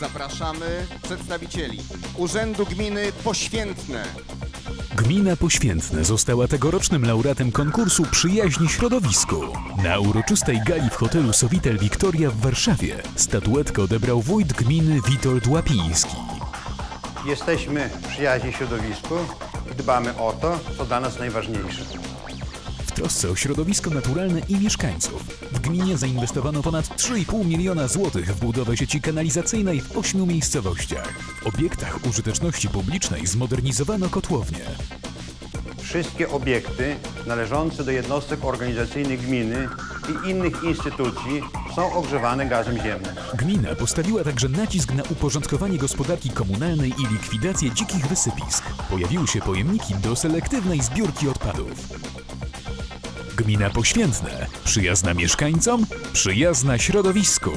Zapraszamy przedstawicieli Urzędu Gminy Poświętne. Gmina Poświętne została tegorocznym laureatem konkursu Przyjaźni Środowisku. Na uroczystej gali w hotelu Sowitel Victoria w Warszawie statuetkę odebrał wójt gminy Witold Łapiński. Jesteśmy przyjaźni środowisku i dbamy o to, co dla nas najważniejsze. W trosce o środowisko naturalne i mieszkańców w gminie zainwestowano ponad 3,5 miliona złotych w budowę sieci kanalizacyjnej w ośmiu miejscowościach. W obiektach użyteczności publicznej zmodernizowano kotłownie. Wszystkie obiekty należące do jednostek organizacyjnych gminy i innych instytucji są ogrzewane gazem ziemnym. Gmina postawiła także nacisk na uporządkowanie gospodarki komunalnej i likwidację dzikich wysypisk. Pojawiły się pojemniki do selektywnej zbiórki odpadów. Gmina Poświętne. Przyjazna mieszkańcom, przyjazna środowisku.